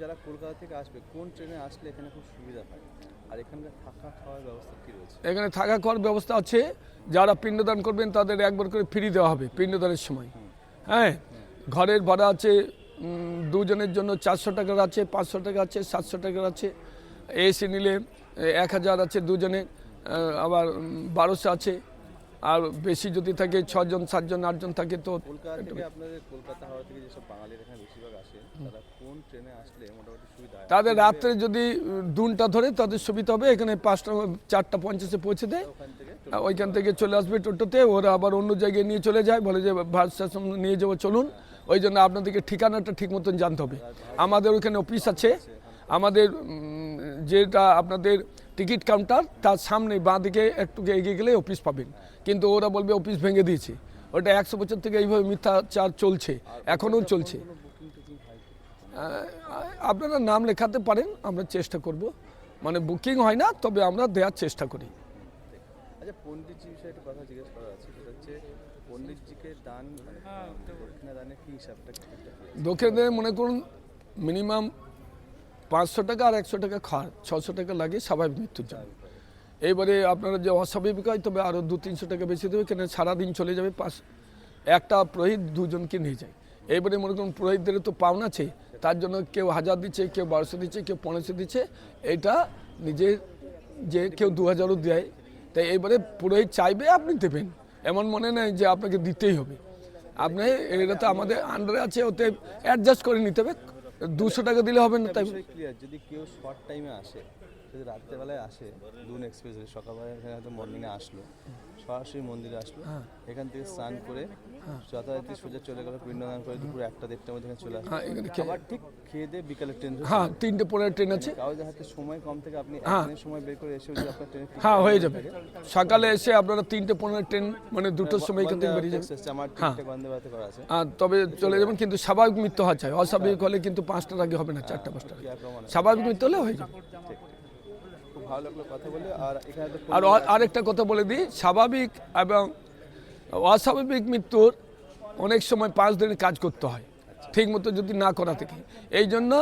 যারা কলকাতা থেকে আসবে কোন ট্রেনে আসলে এখানে খুব সুবিধা পায় আর এখানকার থাকা খাওয়ার ব্যবস্থা কী রয়েছে? এখানে থাকা খাওয়ার ব্যবস্থা আছে। যারা পিণ্ডদান করবেন তাদের একবার করে ফ্রি দেওয়া হবে পিণ্ডদানের সময়। হ্যাঁ? ঘরের ভাড়া আছে দুজনের জন্য চারশো টাকার আছে পাঁচশো টাকা আছে সাতশো টাকার আছে। এসি নিলে এক হাজার আছে দুজনে আবার বারোশো আছে। আর বেশি যদি থাকে ছজন সাতজন আটজন থাকে তো তাদের রাত্রে যদি দুনটা ধরে তাদের সুবিধা হবে এখানে পাঁচটা চারটা পঞ্চাশে পৌঁছে দেয়। ওইখান থেকে চলে আসবে টোটোতে ওরা আবার অন্য জায়গায় নিয়ে চলে যায় বলে যে ভারত স্টেশন নিয়ে যাব চলুন। ওই জন্য আপনাদেরকে ঠিকানাটা ঠিক মতন জানতে হবে। আমাদের ওখানে অফিস আছে। আমাদের যেটা আপনাদের টিকিট কাউন্টার তার সামনে বাঁ দিকে একটু এগিয়ে গেলে অফিস পাবেন। কিন্তু ওরা বলবে অফিস ভেঙে দিয়েছে। ওটা একশো বছর থেকে এইভাবে মিথ্যাচার চলছে এখনও চলছে। হয় আপনারা নাম লেখাতে পারেন আমরা চেষ্টা করব। মানে বুকিং হয় না তবে আমরা দেওয়ার চেষ্টা করি। আচ্ছা পণ্ডিতজি বিষয়ে একটা কথা জিজ্ঞেস করার আছে সেটা হচ্ছে পণ্ডিতজিকে দান মানে দক্ষিণা দানের কি হিসাবটা? কি একটা মনে করুন মিনিমাম পাঁচশো টাকা আর একশো টাকা খাওয়ার ছশো টাকা লাগে স্বাভাবিক মৃত্যুর জন্য। এইবারে আপনারা যে অস্বাভাবিক হয়, তবে আরও দু তিনশো টাকা বেশি দেবে কেন সারাদিন চলে যাবে পাঁচ একটা পুরোহিত দুজনকে নিয়ে যায়। এইবারে মনে করুন, পুরোহিতদের তো পাওনা আছে, তার জন্য কেউ হাজার দিচ্ছে, কেউ বারোশো দিচ্ছে, কেউ পনেরোশো দিচ্ছে, এটা নিজের যে কেউ দু হাজারও দেয়। তাই এইবারে পুরোহিত চাইবে, আপনি দেবেন। এমন মনে নেই যে আপনাকে দিতেই হবে। আপনি এটা তো আমাদের আন্ডারে আছে, ওতে অ্যাডজাস্ট করে নিতে হবে। দুশো টাকা দিলে হবে না তাই ক্লিয়ার যদি কেউ শর্ট টাইমে আসে যদি রাত্রেবেলায় আসে দুন এক্সপ্রেস সকালবেলায় এখানে হয়তো মর্নিংয়ে আসলো। সরাসরি মন্দিরে আসলো। এখান থেকে স্নান করে যথারীতি সোজা চলে গেল পিণ্ডদান করে দুপুর একটা দেড়টার মধ্যে চলে আসলো। হ্যাঁ খেয়ে- ঠিক খেয়ে দিয়ে বিকালে ট্রেন হ্যাঁ তিনটে পনেরো ট্রেন আছে। কাগজের হাতে সময় কম থেকে আপনি হ্যাঁ। একদিনের সময় বের করে এসে যদি আপনার ট্রেনে হ্যাঁ হয়ে যাবে। সকালে এসে আপনারা তিনটে পনেরো ট্রেন মানে দুটোর সময় এখান থেকে বেরিয়ে যাবেন। আমার টিকিটটা করা আছে। আর তবে চলে যাবেন কিন্তু স্বাভাবিক মৃত্যু হওয়া চাই। অস্বাভাবিক হলে কিন্তু পাঁচটার আগে হবে না চারটা পাঁচটা স্বাভাবিক মৃত্যু হলে হয়ে যাবে। ভালো লাগল কথা বলে। আর এখানে আর আরেকটা কথা বলে দিই স্বাভাবিক এবং অস্বাভাবিক মৃত্যুর অনেক সময় পাঁচ দিনের কাজ করতে হয় ঠিক মতো যদি না করা থেকে। এই জন্য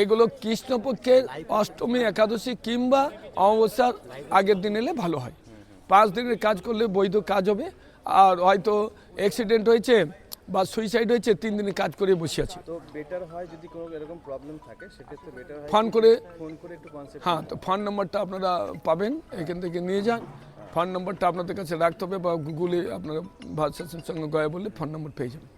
এগুলো কৃষ্ণপক্ষের অষ্টমী একাদশী কিংবা অমাবস্যার আগের দিন এলে ভালো হয়। পাঁচ দিনের কাজ করলে বৈধ কাজ হবে। আর হয়তো অ্যাক্সিডেন্ট হয়েছে বা সুইসাইড হয়েছে তিন দিন কাজ করে বসে আছে। তো বেটার হয় যদি কোনো এরকম প্রবলেম থাকে সেক্ষেত্রে বেটার হয় ফোন করে ফোন করে একটু হ্যাঁ তো ফোন নাম্বারটা আপনারা পাবেন এখান থেকে নিয়ে যান। ফোন নম্বরটা আপনাদের কাছে রাখতে হবে বা গুগলে আপনারা ভারত সঙ্গে গয়ে বললে ফোন নম্বর পেয়ে যাবেন।